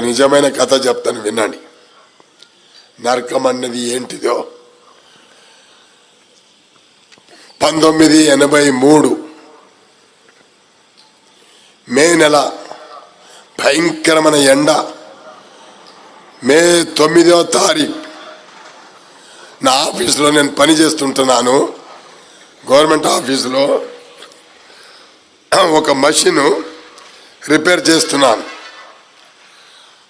నిజమైన కథ చెప్తాను వినండి. నరకం అన్నది ఏంటిదో? పంతొమ్మిది ఎనభై మూడు. మే నెల భయంకరమైన ఎండ. మే తొమ్మిదో తారీఖు. నా ఆఫీసులో నేను పని చేస్తుంటున్నాను. గవర్నమెంట్ ఆఫీసులో ఒక మషిను రిపేర్ చేస్తున్నాను.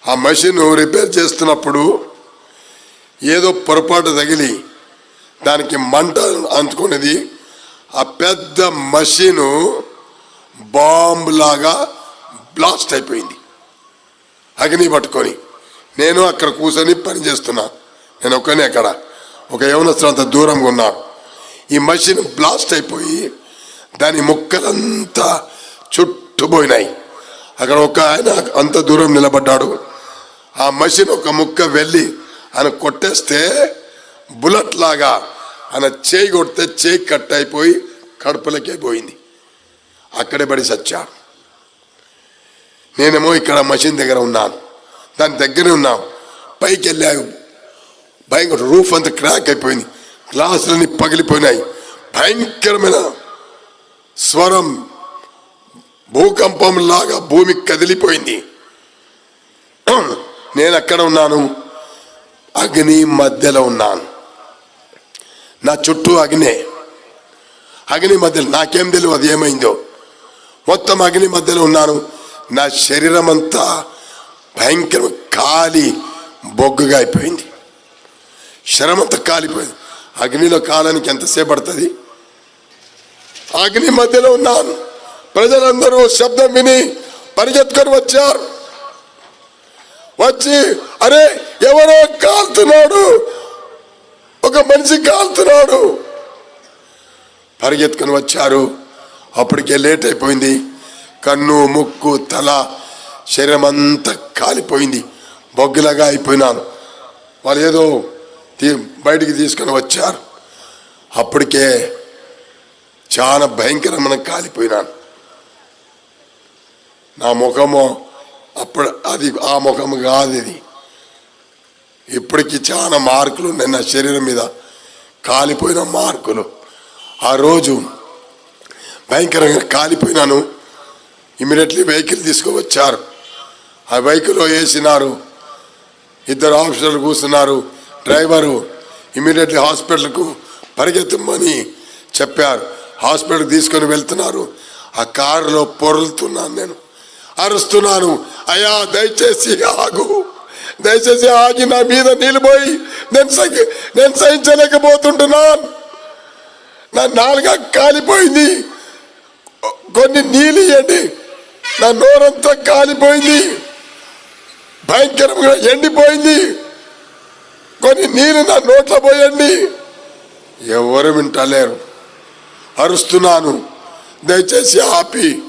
ఆ మషిన్ రిపేర్ చేస్తున్నప్పుడు ఏదో పొరపాటు తగిలి దానికి మంట అంటుకునేది ఆ పెద్ద మషిను బాంబులాగా బ్లాస్ట్ అయిపోయింది. అగ్ని పట్టుకొని నేను అక్కడ కూర్చొని పనిచేస్తున్నా నేను ఒక్కనే అక్కడ. ఒక యవనస్తులు దూరంగా ఉన్నా. ఈ మషిన్ బ్లాస్ట్ అయిపోయి దాని ముక్కలంతా చుట్టుపోయినాయి అక్కడ ఒక ఆయన అంత దూరం నిలబడ్డాడు. ఆ మషిన్ ఒక ముక్క వెళ్ళి ఆయన కొట్టేస్తే బుల్లెట్ లాగా ఆయన చేయి కొడితే చేయి కట్ అయిపోయి కడుపులకే పోయింది. అక్కడే పడి సచ్చా నేనేమో ఇక్కడ మషిన్ దగ్గర ఉన్నాను. దాని దగ్గరే ఉన్నాం పైకి వెళ్ళా భయంకర రూఫ్ అంతా క్రాక్ అయిపోయింది. గ్లాసులన్నీ పగిలిపోయినాయి. భయంకరమైన స్వరం భూకంపం లాగా భూమి కదిలిపోయింది. నేను అక్కడ ఉన్నాను. అగ్ని మధ్యలో ఉన్నాను. నా చుట్టూ అగ్నే. అగ్ని మధ్యలో నాకేం తెలియదు అది ఏమైందో. మొత్తం అగ్ని మధ్యలో ఉన్నాను. నా శరీరం అంతా భయంకర కాలి బొగ్గుగా అయిపోయింది. శరం అంతా కాలిపోయింది. అగ్నిలో కాలానికి ఎంతసేపు పడుతుంది? అగ్ని మధ్యలో ఉన్నాను. ప్రజలందరూ శబ్దం విని పరిగెత్తుకొని వచ్చారు. వచ్చి అరే ఎవరో కాలుతున్నాడు. ఒక మనిషి కాలుతున్నాడు. పరిగెత్తుకొని వచ్చారు. అప్పటికే లేట్ అయిపోయింది. కన్ను ముక్కు తల శరీరం అంతా కాలిపోయింది. బొగ్గులాగా అయిపోయినాను. వాళ్ళు ఏదో బయటికి తీసుకొని వచ్చారు. అప్పటికే చాలా భయంకరమైన కాలిపోయినాను. నా ముఖము అప్పుడు అది ఆ ముఖము కాదు ఇది. ఇప్పటికి చాలా మార్కులు ఉన్నాయి నా శరీరం మీద. కాలిపోయిన మార్కులు. ఆ రోజు భయంకరంగా కాలిపోయినాను. ఇమీడియట్లీ వెహికల్ తీసుకువచ్చారు. ఆ వెహికల్లో వేసినారు. ఇద్దరు ఆఫీసర్లు కూర్చున్నారు. డ్రైవరు ఇమీడియట్లీ హాస్పిటల్కు పరిగెత్తమని చెప్పారు. హాస్పిటల్కి తీసుకొని వెళ్తున్నారు. ఆ కారులో పొరులుతున్నాను నేను. అరుస్తున్నాను. అయ్యా దయచేసి ఆగు. దయచేసి ఆగి నా మీద నిలిపోయి నేను సహి నేను సహించలేకపోతుంటున్నాను. నా నాలుగా కాలిపోయింది. కొన్ని నీళ్ళు ఇవ్వండి. నా నోరంతా కాలిపోయింది. భయంకరంగా ఎండిపోయింది. కొన్ని నీళ్ళు నా నోట్లో పోయండి. ఎవరు వింటలేరు. అరుస్తున్నాను. దయచేసి ఆపి.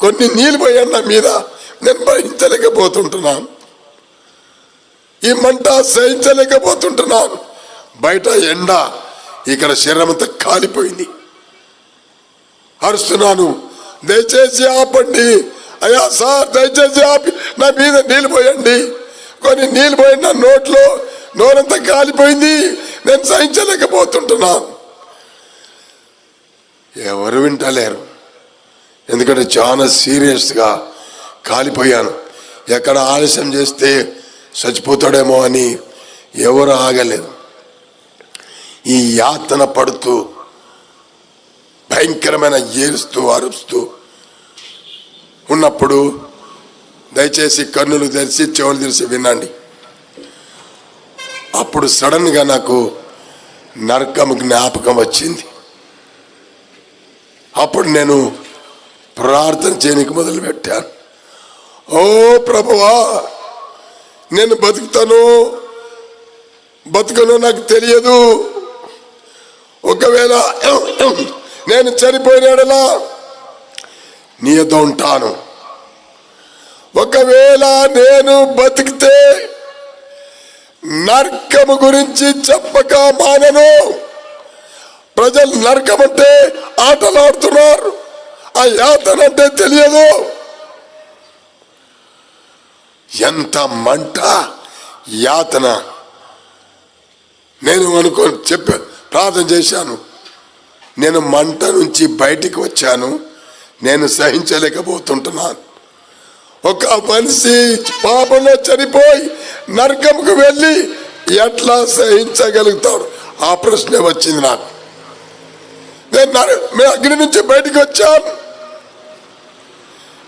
కొన్ని నీళ్ళు పోయండి నా మీద నేను భరించలేకపోతుంటున్నాను. ఈ మంట సహించలేకపోతుంటున్నాను. బయట ఎండ ఇక్కడ శరీరం అంతా కాలిపోయింది. అరుస్తున్నాను దయచేసి ఆపండి. అయ్యా సార్ దయచేసి ఆపి నా మీద నీళ్ళు పోయండి. కొన్ని నీళ్ళు పోయి నా నోట్లో నోరంతా కాలిపోయింది. నేను సహించలేకపోతుంటున్నాను. ఎవరు వింటలేరు. ఎందుకంటే చాలా సీరియస్గా కాలిపోయాను. ఎక్కడ ఆలస్యం చేస్తే చచ్చిపోతాడేమో అని ఎవరు ఆగలేదు. ఈ యాతన పడుతూ భయంకరమైన ఏడుస్తూ అరుస్తూ ఉన్నప్పుడు దయచేసి కన్నులు తెరిచి చెవులు తెరిచి వినండి. అప్పుడు సడన్గా నాకు నరకం జ్ఞాపకం వచ్చింది. అప్పుడు నేను ప్రార్థన చేయనికి మొదలు పెట్టాను ఓ ప్రభువా నేను బతుకుతాను. బతుకను నాకు తెలియదు. ఒకవేళ నేను చనిపోయినాడలా నీ ఉంటాను. ఒకవేళ నేను బతికితే నరకము గురించి చెప్పక మానను. ప్రజలు నరకం అంటే ఆటలాడుతున్నారు. ఆ యాతన అంటే తెలియదు ఎంత మంట? యాతన. నేను అనుకో చెప్పా ప్రార్థన చేశాను. నేను మంట నుంచి బయటికి వచ్చాను. నేను సహించలేకపోతుంటున్నాను. ఒక మనిషి పాపంలో చనిపోయి నరకంకు వెళ్ళి ఎట్లా సహించగలుగుతాడు? ఆ ప్రశ్న వచ్చింది నాకు. నేను నేను అగ్ని నుంచి బయటికి వచ్చాను.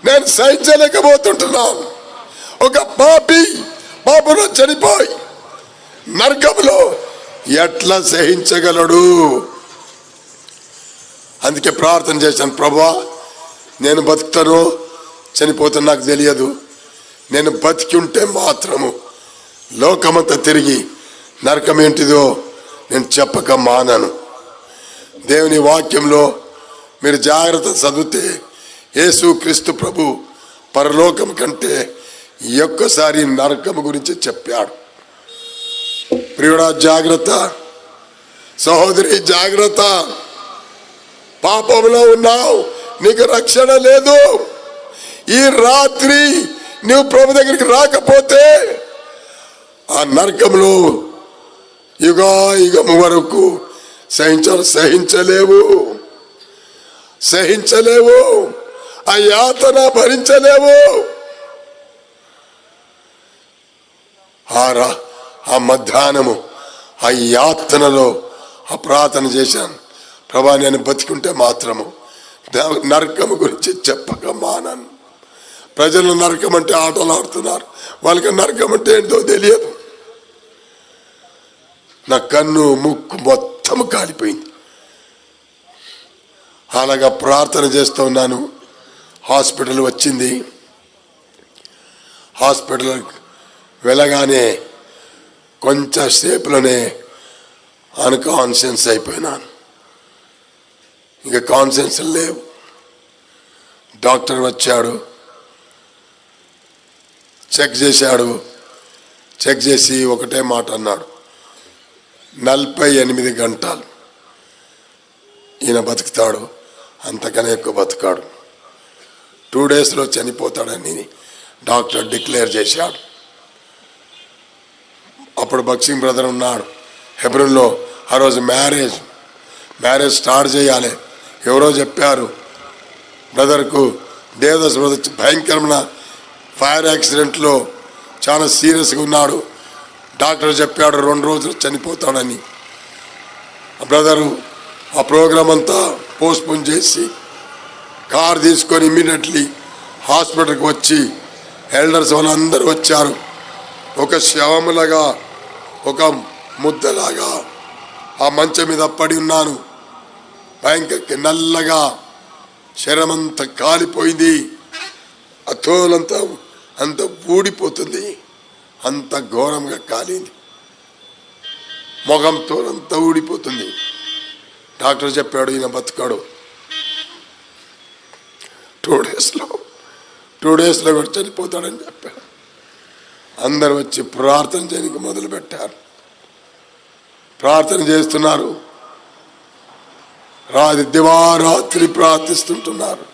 నేను సహించలేకపోతుంటున్నాను. ఒక పాపి పాపంలో చనిపోయి నరకంలో ఎట్లా సహించగలడు? అందుకే ప్రార్థన చేశాను ప్రభా నేను బతుకుతాను చనిపోతాను నాకు తెలియదు. నేను బతికి ఉంటే మాత్రము లోకమంతా తిరిగి నరకం ఏంటిదో నేను చెప్పక మానను. దేవుని వాక్యంలో మీరు జాగ్రత్త చదివితే యేసు క్రీస్తు ప్రభు పరలోకం కంటే ఒక్కసారి నరకం గురించి చెప్పాడు. ప్రియుడా జాగ్రత్త. సహోదరి జాగ్రత్త. పాపంలో ఉన్నావు నీకు రక్షణ లేదు. ఈ రాత్రి నువ్వు ప్రభు దగ్గరికి రాకపోతే ఆ నరకంలో యుగా యుగం వరకు సహించాలి సహించలేవు. సహించలేవు. ఆ యాతన భరించలేము ఆ రా ఆ మధ్యాహ్నము ఆ యాతనలో ఆ ప్రార్థన చేశాను. ప్రభా నేను బతికుంటే మాత్రము. నరకము గురించి చెప్పక మానను. ప్రజలు నరకం అంటే ఆటలు ఆడుతున్నారు. వాళ్ళకి నరకం అంటే ఏంటో తెలియదు. నా కన్ను ముక్కు మొత్తం కాలిపోయింది. అలాగా ప్రార్థన చేస్తూ ఉన్నాను. హాస్పిటల్ వచ్చింది. హాస్పిటల్ వెళ్ళగానే కొంచెం సేపులోనే అన్కాన్షియన్స్ అయిపోయినాను. ఇంకా కాన్షియన్స్ లేవు. డాక్టర్ వచ్చాడు. చెక్ చేశాడు. చెక్ చేసి ఒకటే మాట అన్నాడు. నలభై ఎనిమిది గంటలు ఈయన బతుకుతాడు. అంతకనే ఎక్కువ బతుకాడు. టూ డేస్లో చనిపోతాడని డాక్టర్ డిక్లేర్ చేశాడు. అప్పుడు బక్సింగ్ బ్రదర్ ఉన్నాడు. హెబ్రూన్లో ఆ రోజు మ్యారేజ్. మ్యారేజ్ స్టార్ట్ చేయాలి. ఎవరో చెప్పారు బ్రదర్కు దేవదాస్ బ్రదర్ భయంకరమైన ఫైర్ యాక్సిడెంట్లో చాలా సీరియస్గా ఉన్నాడు. డాక్టర్ చెప్పాడు రెండు రోజులు చనిపోతాడని. ఆ బ్రదరు ఆ ప్రోగ్రామ్ అంతా పోస్ట్పోన్ చేసి కార్ తీసుకొని ఇమీడియట్లీ హాస్పిటల్కి వచ్చి ఎల్డర్స్ వాళ్ళందరూ వచ్చారు. ఒక శవములాగా ఒక ముద్దలాగా ఆ మంచం మీద పడి ఉన్నాను. భయంకర నల్లగా శరమంతా కాలిపోయింది. ఆ తోలంతా అంత ఊడిపోతుంది. అంత ఘోరంగా కాలింది. మొగం తోలంతా ఊడిపోతుంది. డాక్టర్ చెప్పాడు ఈయన బతుకాడు. టూ డేస్లో టూ డేస్లో కూడా చనిపోతాడని చెప్పాడు. అందరు వచ్చి ప్రార్థన చేయడానికి మొదలుపెట్టారు. ప్రార్థన చేస్తున్నారు. రాది దివారాత్రి ప్రార్థిస్తుంటున్నారు.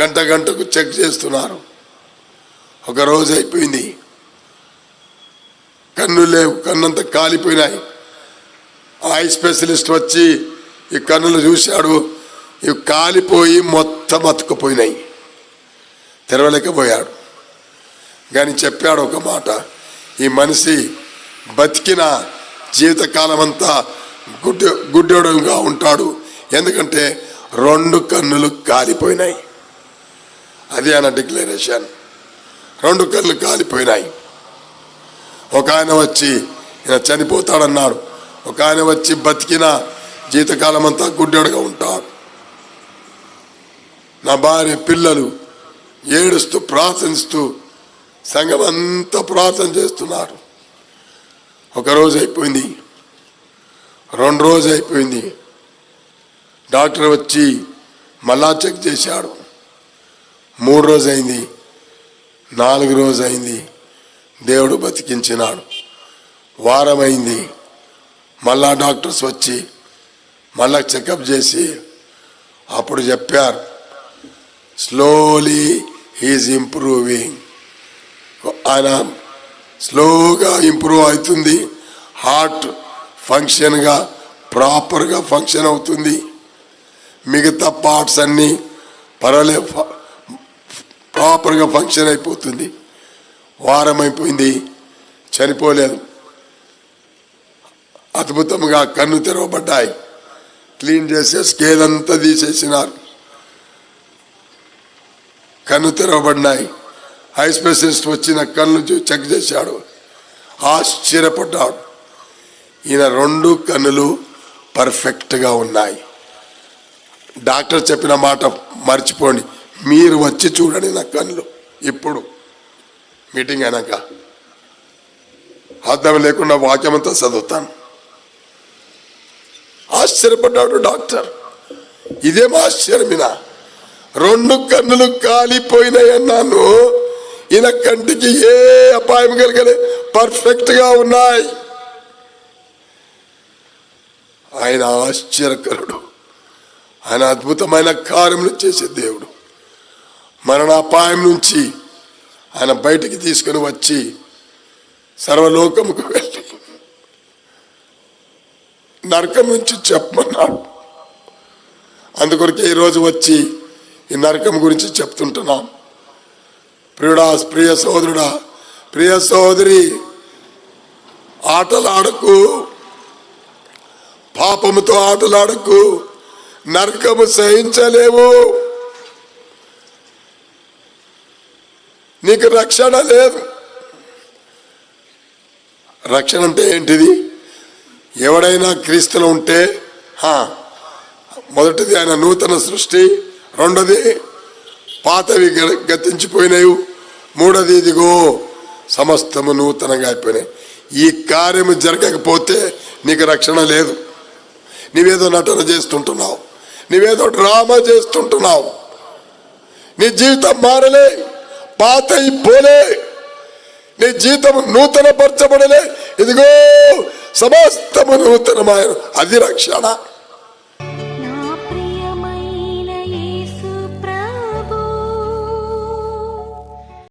గంట గంటకు చెక్ చేస్తున్నారు. ఒక రోజు అయిపోయింది. కన్ను లేవు కన్నంత కాలిపోయినాయి. ఐ స్పెషలిస్ట్ వచ్చి ఈ కన్నులు చూశాడు. ఇవి కాలిపోయి మొత్తం అతుకుపోయినాయి తెరవలేకపోయాడు. కానీ చెప్పాడు ఒక మాట ఈ మనిషి బతికిన జీవితకాలం అంతా గుడ్డ గుడ్డోడుగా ఉంటాడు. ఎందుకంటే రెండు కన్నులు కాలిపోయినాయి. అదే అన్న డిక్లరేషన్. రెండు కన్నులు కాలిపోయినాయి. ఒక ఆయన వచ్చి ఈయన చనిపోతాడన్నాడు. ఒక ఆయన వచ్చి బతికిన జీవితకాలం అంతా గుడ్డోడుగా ఉంటాడు. నా భార్య పిల్లలు ఏడుస్తూ ప్రార్థిస్తూ సంఘం అంతా ప్రార్థన చేస్తున్నారు. ఒక రోజు అయిపోయింది. రెండు రోజు అయిపోయింది. డాక్టర్ వచ్చి మళ్ళా చెక్ చేశాడు. మూడు రోజు అయింది. నాలుగు రోజు అయింది. దేవుడు బతికించినాడు. వారం అయింది. మళ్ళా డాక్టర్స్ వచ్చి మళ్ళా చెకప్ చేసి అప్పుడు చెప్పారు. స్లోలీ హీజ్ ఇంప్రూవింగ్ ఆయన స్లోగా ఇంప్రూవ్ అవుతుంది. హార్ట్ ఫంక్షన్గా ప్రాపర్గా ఫంక్షన్ అవుతుంది. మిగతా పార్ట్స్ అన్నీ పర్వాలే ప్రాపర్గా ఫంక్షన్ అయిపోతుంది. వారం అయిపోయింది చనిపోలేదు. అద్భుతంగా కన్ను తెరవబడ్డాయి. క్లీన్ చేసే స్కేల్ అంతా తీసేసినారు. కన్ను తెరవబడినాయి. ఐ స్పెషలిస్ట్ వచ్చిన కళ్ళు చెక్ చేశాడు. ఆశ్చర్యపడ్డాడు. ఈయన రెండు కన్నులు పర్ఫెక్ట్గా ఉన్నాయి. డాక్టర్ చెప్పిన మాట మర్చిపోండి. మీరు వచ్చి చూడండి నా కళ్ళు ఇప్పుడు మీటింగ్ అయినాక. అర్థం లేకుండా వాక్యమంతా చదువుతాను. ఆశ్చర్యపడ్డాడు డాక్టర్. ఇదేం ఆశ్చర్యమినా? రెండు కన్నులు కాలిపోయినాయన్నాను. ఈయన కంటికి ఏ అపాయం కలగలే పర్ఫెక్ట్గా ఉన్నాయి. ఆయన ఆశ్చర్యకరుడు. ఆయన అద్భుతమైన కార్యములు చేసే దేవుడు. మరణ అపాయం నుంచి ఆయన బయటికి తీసుకుని వచ్చి సర్వలోకముకు వెళ్ళి నరకం నుంచి చెప్పమన్నాడు. అందుకొరకే ఈరోజు వచ్చి ఈ నరకం గురించి చెప్తుంటున్నాం. ప్రియుడా ప్రియ సోదరుడా ప్రియ సోదరి ఆటలాడకు పాపముతో ఆటలాడకు నరకము సహించలేవు. నీకు రక్షణ లేదు. రక్షణ అంటే ఏంటిది? ఎవడైనా క్రీస్తులు ఉంటే హా, మొదటిది ఆయన నూతన సృష్టి రెండోది పాతవి గతించిపోయినాయి. మూడోది ఇదిగో సమస్తము నూతనంగా అయిపోయినాయి. ఈ కార్యము జరగకపోతే నీకు రక్షణ లేదు. నీవేదో నటన చేస్తుంటున్నావు. నీవేదో డ్రామా చేస్తుంటున్నావు. నీ జీవితం మారలే పాత పోలే నీ జీవితం నూతన పరచబడలే ఇదిగో సమస్తము నూతనమైన అది రక్షణ.